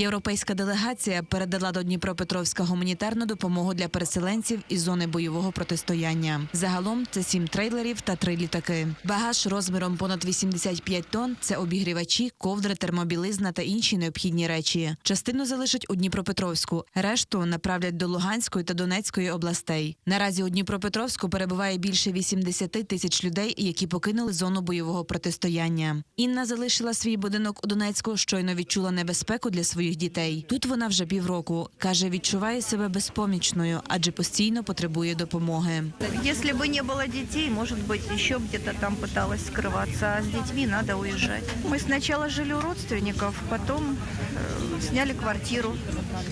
Європейська делегація передала до Дніпропетровська гуманітарну допомогу для переселенців із зони бойового протистояння. Загалом це сім трейлерів та три літаки. Багаж розміром понад 85 тонн – це обігрівачі, ковдри, термобілизна та інші необхідні речі. Частину залишать у Дніпропетровську, решту направлять до Луганської та Донецької областей. Наразі у Дніпропетровську перебуває більше 80 тисяч людей, які покинули зону бойового протистояння. Інна залишила свій будинок у Донецьку, щойно відчула небезпеку для своїх дітей. Тут вона вже півроку. Каже, відчуває себе безпомічною, адже постійно потребує допомоги. Если бы не было детей, может быть, еще где-то там пыталась скрываться, а с детьми надо уезжать. Мы сначала жили у родственников, потом э, сняли квартиру.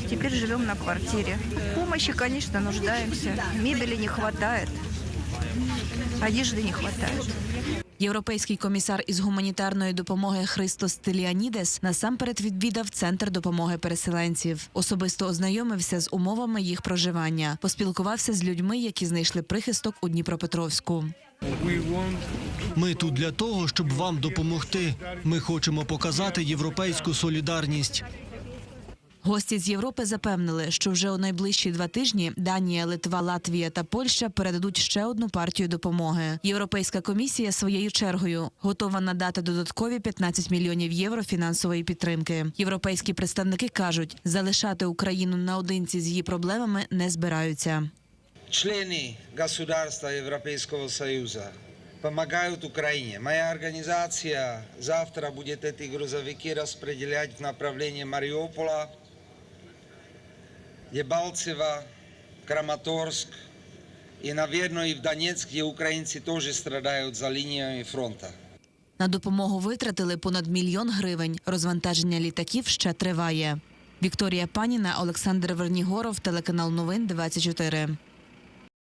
Теперь живем на квартире. В помощи, конечно, нуждаемся. Мебели не хватает, одежды не хватает. Європейський комісар із гуманітарної допомоги Христос Тиліанідес насамперед відвідав центр допомоги переселенців. Особисто ознайомився з умовами їх проживання, поспілкувався з людьми, які знайшли прихисток у Дніпропетровську. Ми тут для того, щоб вам допомогти. Ми хочемо показати європейську солідарність. Гості з Європи запевнили, що вже у найближчі два тижні Данія, Литва, Латвія та Польща передадуть ще одну партію допомоги. Європейська комісія своєю чергою готова надати додаткові 15 мільйонів євро фінансової підтримки. Європейські представники кажуть, залишати Україну наодинці з її проблемами не збираються. члены государства Европейского Союза помогают Украине. Моя организация завтра будет эти грузовики распределять в направлении Мариуполя, Дебалцева, Краматорск и, наверное, и в є украинцы тоже страдают за линиями фронта. На допомогу витратили понад мільйон гривень. Розвантаження літаків ще триває. Вікторія Паніна, Олександр Вернігоров, телеканал Новин 24.